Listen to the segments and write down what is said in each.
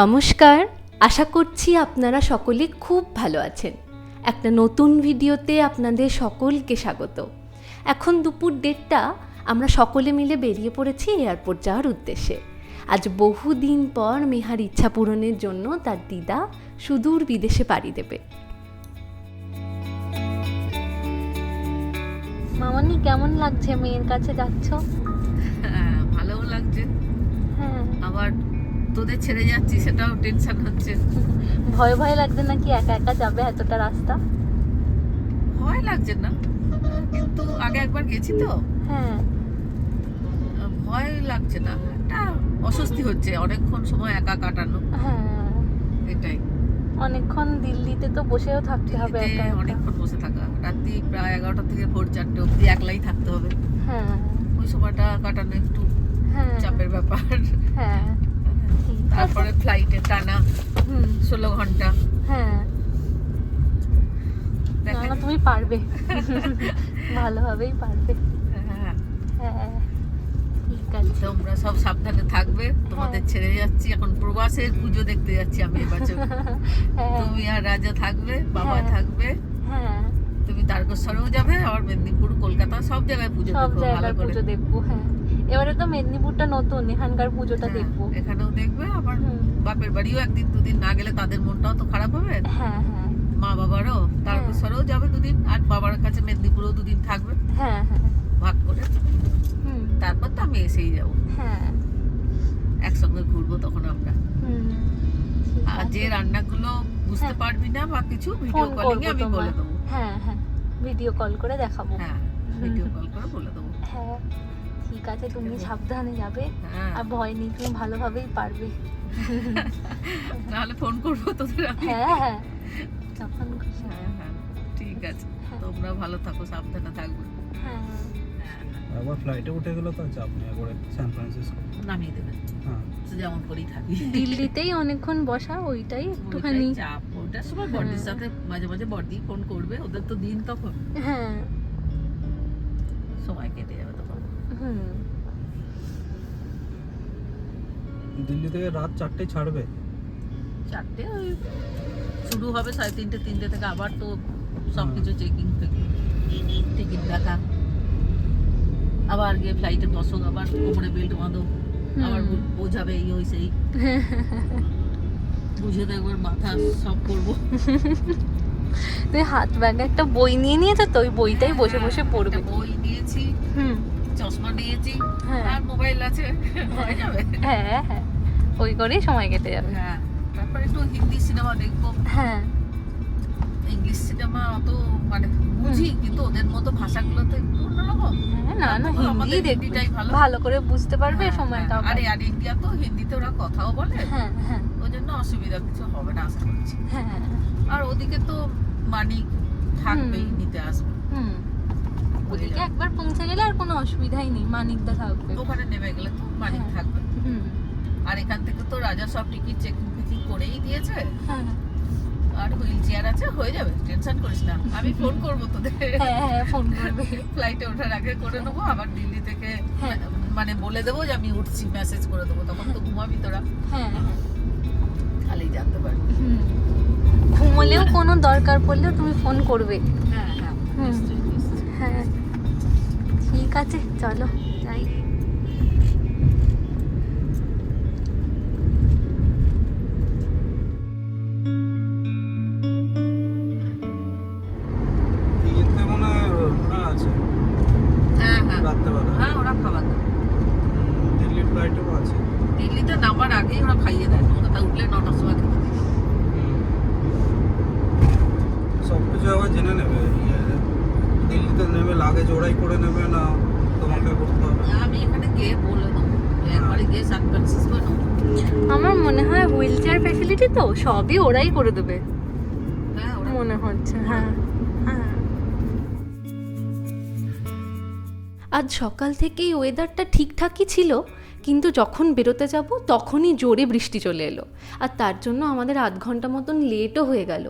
নমস্কার, আশা করছি আপনারা সকলে খুব ভালো আছেন। একটা নতুন ভিডিওতে আপনাদের সকলকে স্বাগত। এখন দুপুর দেড়টা, আমরা সকলে মিলে বেরিয়ে পড়েছি এয়ারপোর্ট যাওয়ার উদ্দেশ্যে। আজ বহুদিন পর মেহার ইচ্ছা পূরণের জন্য তার দিদা সুদূর বিদেশে পাড়ি দেবে। মামানি, কেমন লাগছে মেয়ের কাছে যাচ্ছ? তোদের ছেড়ে যাচ্ছি সেটাও টেনশন হচ্ছে। ভয় ভয় লাগছে নাকি একা একা যাবে এতটা রাস্তা? ভয় লাগছে না কিন্তু আগে একবার গেছি তো। হ্যাঁ। ভয় লাগছে না একটা অস্বস্তি হচ্ছে অনেকক্ষণ সময় একা কাটানো। হ্যাঁ। এটাই। অনেকক্ষণ দিল্লিতে তো বসেও থাকতে হবে একা। অনেকক্ষণ বসে থাকা রাত্রি প্রায় এগারোটা থেকে ভোর চারটে অবধি একলাই থাকতে হবে। হ্যাঁ। ওই সময়টা কাটানো একটু হ্যাঁ। চাপের ব্যাপার। হ্যাঁ। তারপরে ফ্লাইটে টানা ষোলো ঘণ্টা। হ্যাঁ। না তুমি পারবে। ভালোভাবেই পারবে। হ্যাঁ। হ্যাঁ তোমরা সব সাবধানে থাকবে। তোমাদের হ্যাঁ। ছেড়ে যাচ্ছি। এখন প্রবাসের পুজো দেখতে যাচ্ছি আমি এবছর হ্যাঁ। তুমি আর রাজা থাকবে বাবা। থাকবে। তুমি তারকেশ্বরেও যাবে আর মেদিনীপুর কলকাতা সব জায়গায় পুজো সব দেখো ভালো করে। পুজো দেখব হ্যাঁ। এবারে তো মেদিনীপুরটা নতুন এখানকার পুজোটা হ্যাঁ, দেখব। এখানেও দেখবে আবার বাপের বাড়িও একদিন দুদিন না গেলে তাদের মনটাও তো খারাপ হবে। হ্যাঁ হ্যাঁ। মা বাবারও তারকেশ্বরেও যাবে দুদিন আর বাবার কাছে মেদিনীপুরেও দুদিন থাকবে। হ্যাঁ হ্যাঁ। ভাগ করে। হুম। তারপর তো আমি এসেই যাব। হ্যাঁ। একসঙ্গে ঘুরবো তখন আমরা। হুম আর যে। রান্নাগুলো বুঝতে হ্যাঁ। পারবি না বা কিছু ভিডিও কলিং করব আমি বলে দেবো। হ্যাঁ হ্যাঁ। ভিডিও কল করে দেখাবো। হ্যাঁ। ভিডিও কল করে বলে দেবো। হ্যাঁ ঠিক আছে তুমি সাবধানে যাবে। হ্যাঁ। আর ভয় নেই তুমি ভালোভাবেই পারবে। নাহলে ফোন করব তোদের হ্যাঁ হ্যাঁ। হ্যাঁ হ্যাঁ ঠিক আছে। হ্যাঁ। তোমরা ভালো থাকো সাবধানে থাকবে। হ্যাঁ। একবার ফ্লাইটে উঠে গেলে তো চাপ নেই একবারে সান ফ্রান্সিসকো নামিয়ে দেবে। হ্যাঁ। যেমন করেই থাকি। দিল্লিতেই অনেকক্ষণ বসা ওইটাই একটুখানি। চাপ। ওটার সময় বডির। সাথে মাঝে মাঝে বডি ফোন করবে ওদের তো দিন তখন। হ্যাঁ। সময় কেটে যাবে তখন। হুম। দিল্লি থেকে রাত চারটে ছাড়বে? চারটে ওই শুরু হবে সাড়ে তিনটে তিনটে থেকে আবার তো সব কিছু চেকিং ফেকিং টিকিট দেখা। আবার গিয়ে ফ্লাইটে বসো আবার কোমরে বেল্ট বাঁধো। আবার। বোঝাবে এই ওই সেই। বুঝে দেখবার মাথা সব করব। তুমি হাত ব্যাগে একটা বই নিয়ে নিয়েছো তো ওই বইটাই বসে বসে পড়বে। বই নিয়েছি হুম। চশমা নিয়েছি হ্যাঁ। আর মোবাইল আছে হ্যাঁ হ্যাঁ। ওই করেই সময় কেটে যাবে। হ্যাঁ তারপর একটু হিন্দি সিনেমা দেখব। হ্যাঁ। ইংলিশ সিনেমা অত মানে বুঝি কিন্তু ওদের মতো ভাষাগুলো তো একটু অন্যরকম। হ্যাঁ, না না হিন্দি দেখবে হিন্দিটাই ভালো। ভালো করে বুঝতে পারবে হ্যাঁ, সময়টা হ্যাঁ। আরে আর ইন্ডিয়া তো হিন্দিতে ওরা কথাও বলে। হ্যাঁ হ্যাঁ। ওই জন্য অসুবিধা কিছু হবে না আশা করছি। হ্যাঁ আর ওদিকে তো মানিক থাকবেই নিতে আসবে। হুম। ওদিকে একবার পৌঁছে গেলে আর কোনো অসুবিধাই নেই মানিকদা থাকবে। ওখানে নেমে গেলে তো মানিক। থাকবে। হুম। আর এখান থেকে তো রাজা সব টিকিট চেকিং ফেকিং করেই দিয়েছে। হ্যাঁ। আর হুইল চেয়ার আছে হয়ে যাবে টেনশন করিস না। আমি ফোন করব তোদের। হ্যাঁ হ্যাঁ ফোন করবে। ফ্লাইটে ওঠার আগে করে নেব আবার দিল্লি থেকে হ্যাঁ। মানে বলে দেবো যে আমি উঠছি মেসেজ করে দেবো তখন তো ঘুমাবি তোরা। হ্যাঁ। হ্যাঁ খালি জানতে পারবি। হুম। ঘুমোলেও কোনো দরকার পড়লেও তুমি ফোন করবে। হ্যাঁ হ্যাঁ হ্যাঁ। ঠিক আছে চলো। ওরাই করে নেবে না তোমাকে করতে হবে? আমি এখানে গিয়ে বলে দেবো। একবারে গিয়ে সান ফ্রান্সিসকো আমার মনে হয় হুইল চেয়ার ফ্যাসিলিটি তো সবই ওরাই করে দেবে। হ্যাঁ মনে হচ্ছে হ্যাঁ হ্যাঁ। আজ সকাল থেকেই ওয়েদারটা ঠিকঠাকই ছিল কিন্তু যখন বেরোতে যাব তখনই জোরে বৃষ্টি চলে এলো। আর তার জন্য আমাদের আধ ঘণ্টা মতন লেটও হয়ে গেল।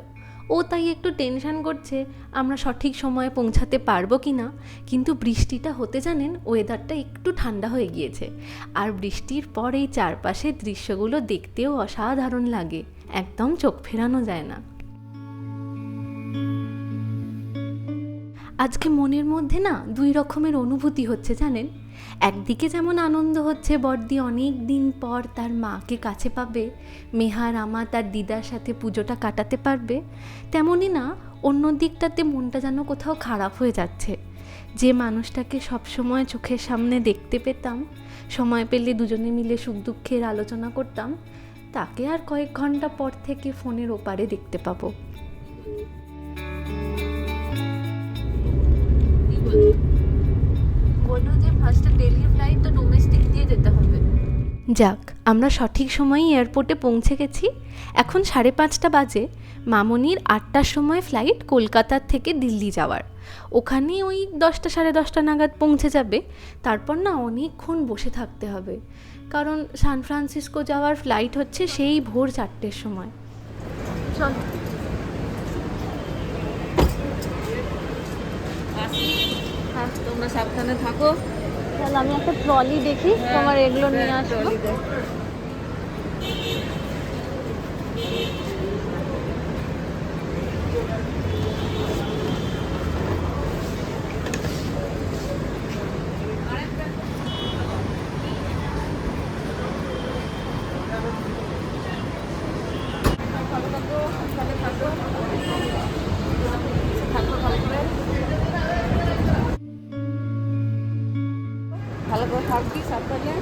ও তাই একটু টেনশন করছে, আমরা সঠিক সময়ে পৌঁছাতে পারব কি না? কিন্তু বৃষ্টিটা হতে জানেন ওয়েদারটা একটু ঠান্ডা হয়ে গিয়েছে। আর বৃষ্টির পর এই চারপাশের দৃশ্যগুলো দেখতেও অসাধারণ লাগে। একদম চোখ ফেরানো যায় না। আজকে মনের মধ্যে না দুই রকমের অনুভূতি হচ্ছে জানেন। একদিকে যেমন আনন্দ হচ্ছে বর্দি অনেক দিন পর তার মাকে কাছে পাবে মেহার আমা তার দিদার সাথে পুজোটা কাটাতে পারবে, তেমনই না, অন্য দিকটাতে মনটা যেন কোথাও খারাপ হয়ে যাচ্ছে। যে মানুষটাকে সবসময় চোখের সামনে দেখতে পেতাম, সময় পেলে দুজনে মিলে সুখ দুঃখের আলোচনা করতাম, তাকে আর কয়েক ঘণ্টা পর থেকে ফোনের ওপারে দেখতে পাবো। কি বলছো বলল যে ফার্স্টে দিল্লি ফ্লাইট তো ডোমেস্টিক দিয়ে যেতে হবে। যাক আমরা সঠিক সময়ে এয়ারপোর্টে পৌঁছে গেছি। এখন সাড়ে পাঁচটা বাজে। মামনির আটটার সময় ফ্লাইট কলকাতার থেকে দিল্লি যাওয়ার। ওখানে ওই দশটা সাড়ে দশটা নাগাদ পৌঁছে যাবে। তারপর না অনেকক্ষণ বসে থাকতে হবে। কারণ সান ফ্রান্সিসকো যাওয়ার ফ্লাইট হচ্ছে সেই ভোর চারটের সময়। চল। তোমরা সাবধানে থাকো। তাহলে আমি একটা ট্রলি দেখি তোমার এগুলো নিয়ে ট্রলি আসব থাকবি সাবধানে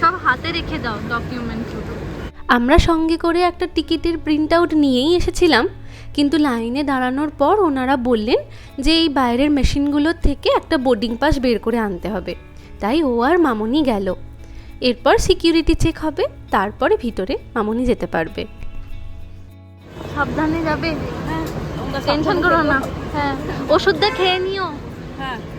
সব হাতে রেখে দাও ডকুমেন্ট আমরা সঙ্গে করে একটা টিকিটের প্রিন্ট আউট নিয়েই এসেছিলাম কিন্তু লাইনে দাঁড়ানোর পর ওনারা বললেন যে এই বাইরের মেশিনগুলোর থেকে একটা বোর্ডিং পাস বের করে আনতে হবে। তাই ও আর মামনি গেল। এরপর সিকিউরিটি চেক হবে। তারপরে ভিতরে মামনি যেতে পারবে। সাবধানে যাবে। হ্যাঁ টেনশন করো না। হ্যাঁ ওষুধটা খেয়ে নিও। হ্যাঁ হ্যাঁ।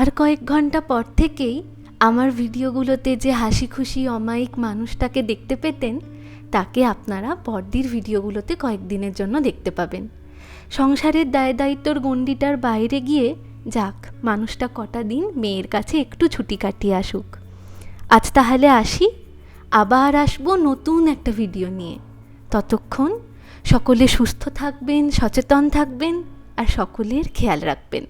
আর কয়েক ঘণ্টা পর থেকেই আমার ভিডিওগুলোতে যে হাসি খুশি, অমায়িক মানুষটাকে দেখতে পেতেন, তাকে আপনারা বর্দির ভিডিওগুলোতে কয়েকদিনের জন্য দেখতে পাবেন। সংসারের দায় দায়িত্বর গণ্ডিটার বাইরে গিয়ে যাক, মানুষটা কটা দিন মেয়ের কাছে একটু ছুটি কাটিয়ে আসুক। আজ তাহলে আসি, আবার আসব নতুন একটা ভিডিও নিয়ে। ততক্ষণ সকলে সুস্থ থাকবেন, সচেতন থাকবেন আর সকলের খেয়াল রাখবেন।